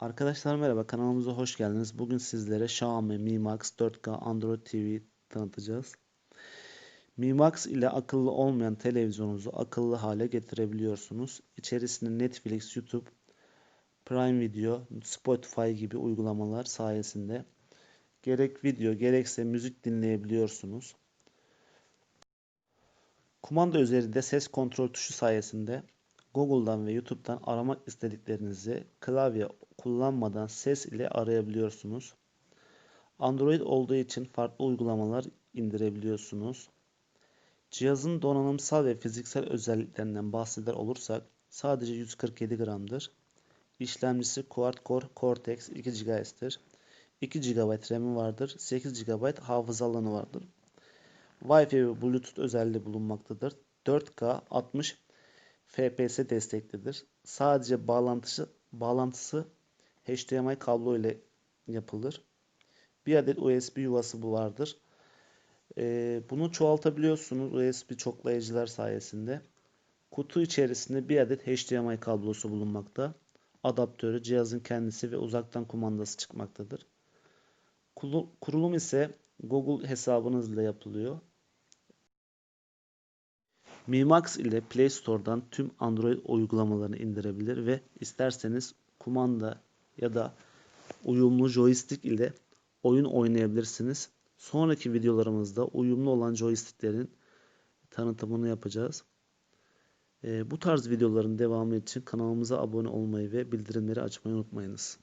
Arkadaşlar merhaba kanalımıza hoş geldiniz. Bugün sizlere Xiaomi Mi Max 4K Android TV tanıtacağız. Mi Max ile akıllı olmayan televizyonunuzu akıllı hale getirebiliyorsunuz. İçerisinde Netflix, YouTube, Prime Video, Spotify gibi uygulamalar sayesinde gerek video gerekse müzik dinleyebiliyorsunuz. Kumanda üzerinde ses kontrol tuşu sayesinde Google'dan ve YouTube'dan aramak istediklerinizi klavye kullanmadan ses ile arayabiliyorsunuz. Android olduğu için farklı uygulamalar indirebiliyorsunuz. Cihazın donanımsal ve fiziksel özelliklerinden bahseder olursak sadece 147 gramdır. İşlemcisi Quad-Core Cortex 2 GHz'tir. 2 GB RAM'i vardır. 8 GB hafıza alanı vardır. Wi-Fi ve Bluetooth özelliği bulunmaktadır. 4K 60 FPS desteklidir. Sadece bağlantısı, bağlantısı HDMI kablo ile yapılır. Bir adet USB yuvası bu vardır. Ee, bunu çoğaltabiliyorsunuz USB çoklayıcılar sayesinde. Kutu içerisinde bir adet HDMI kablosu bulunmakta. Adaptörü, cihazın kendisi ve uzaktan kumandası çıkmaktadır. Kurulum ise Google hesabınızla yapılıyor. Mi Max ile Play Store'dan tüm Android uygulamalarını indirebilir ve isterseniz kumanda ya da uyumlu joystick ile oyun oynayabilirsiniz. Sonraki videolarımızda uyumlu olan joysticklerin tanıtımını yapacağız. Ee, bu tarz videoların devamı için kanalımıza abone olmayı ve bildirimleri açmayı unutmayınız.